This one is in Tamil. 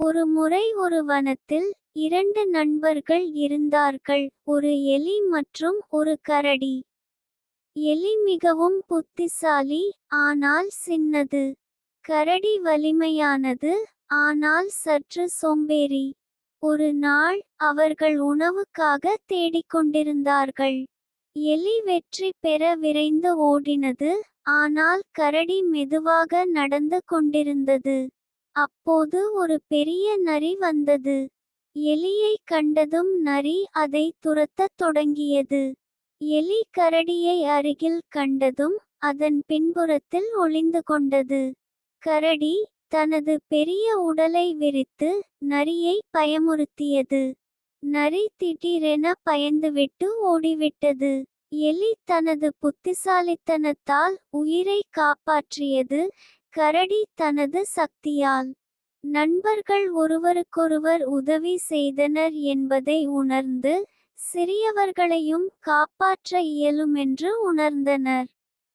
ஒரு முறை ஒரு வனத்தில் இரண்டு நண்பர்கள் இருந்தார்கள் ஒரு எலி மற்றும் ஒரு கரடி. எலி மிகவும் புத்திசாலி ஆனால் சின்னது. கரடி வலிமையானது ஆனால் சற்று சோம்பேறி. ஒரு நாள் அவர்கள் உணவுக்காக தேடிக்கொண்டிருந்தார்கள். எலி வெற்றி பெற விரைந்து ஓடினது ஆனால் கரடி மெதுவாக நடந்து கொண்டிருந்தது. அப்போது ஒரு பெரிய நரி வந்தது. எலியை கண்டதும் நரி அதை துரத்தத் தொடங்கியது. எலி கரடியை அருகில் கண்டதும் அதன் பின்புறத்தில் ஒளிந்து கொண்டது. கரடி தனது பெரிய உடலை விரித்து நரியை பயமுறுத்தியது. நரி திடீரென பயந்துவிட்டு ஓடிவிட்டது. எலி தனது புத்திசாலித்தனத்தால் உயிரை காப்பாற்றியது. கரடி தனது சக்தியால். நண்பர்கள் ஒருவருக்கொருவர் உதவி செய்தனர் என்பதை உணர்ந்து சிறியவர்களையும் காப்பாற்ற இயலுமென்று உணர்ந்தனர்.